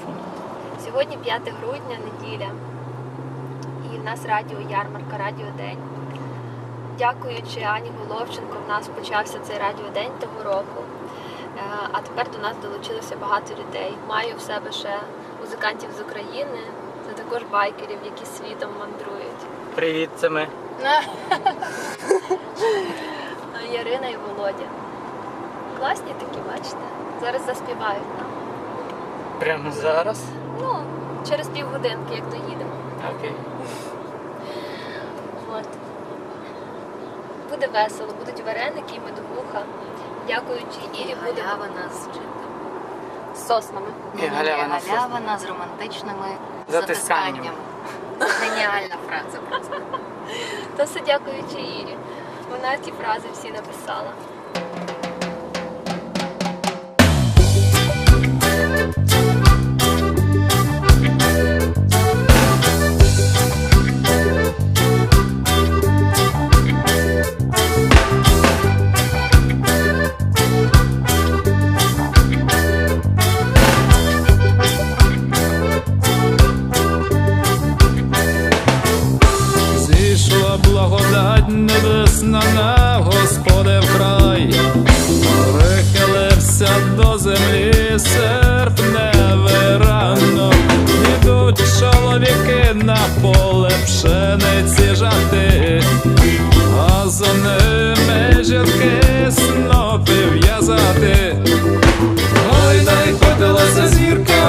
мікрофон. Сьогодні 5 грудня, неділя. І в нас радіо Ярмарка, Радіодень. Дякуючи Ані Головченко, в нас почався цей радіодень того року. Е, А тепер до нас долучилося багато людей. Маю в себе ще музикантів з України, це також байкерів, які світом мандрують. Привіт, це ми. Е, Ярина і Володя. Класні такі, бачите? Зараз заспівають нам. Прямо зараз. Ну, через півгодинки, як доїдемо. Окей. От. Буде весело, будуть вареники і медовуха. Дякуючи Ірі, буде Галявина з чим там? з соснами. І галявина з галявина з романтичними Затисканнями. затисканнями. Геніальна фраза просто. То все дякуючи Ірі. Вона ті фрази всі написала. Благодать небесна на Господи вкрай, прихилився до землі серпневе рано, ідуть чоловіки на поле пшениці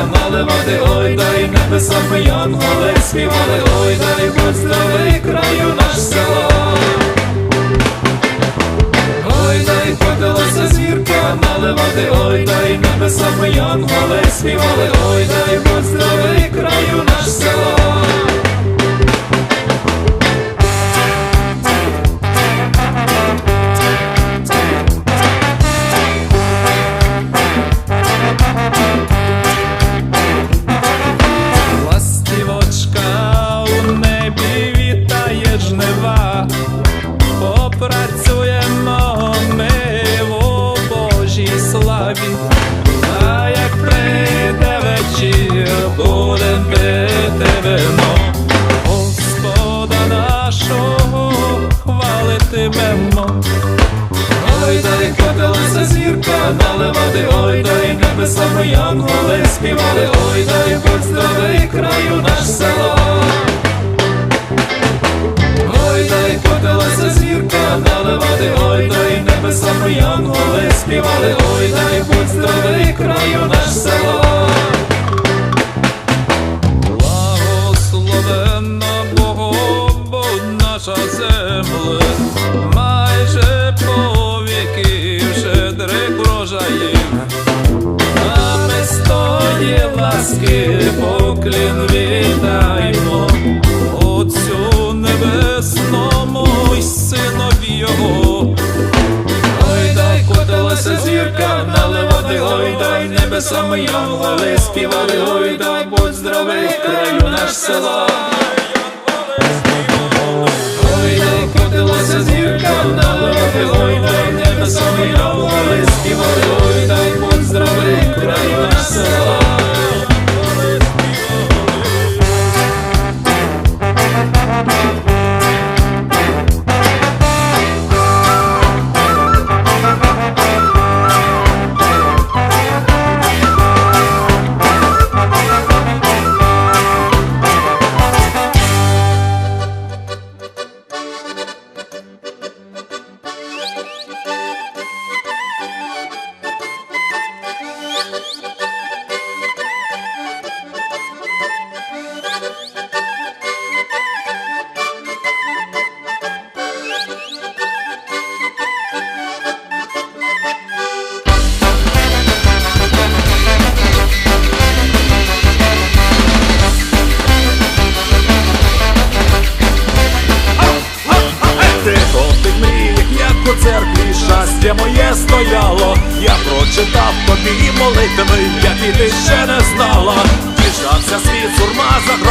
наливати, ой, дай небесами янголи співали, ой, дай будь краю наш село. Ой, дай ходилася зірка наливати, ой, дай небесами янголи співали, ой, дай небесами янголи співали, ой, дай здоровий краю наш село. Ой, дай котилася зірка наливати, ой, дай небесами янголи співали, ой, дай здоровий краю наш село. Ласки поклін віддаймо Отцю небесному й синові його. Ой, дай котилася зірка наливати, ой, дай небесами янголи співали, ой, будь здоровий краю наш села. Ой, дай котилася зірка наливати, ой, щастя моє стояло. Я прочитав тобі молитви, які ти ще не знала. діжався світ, сурма заграла,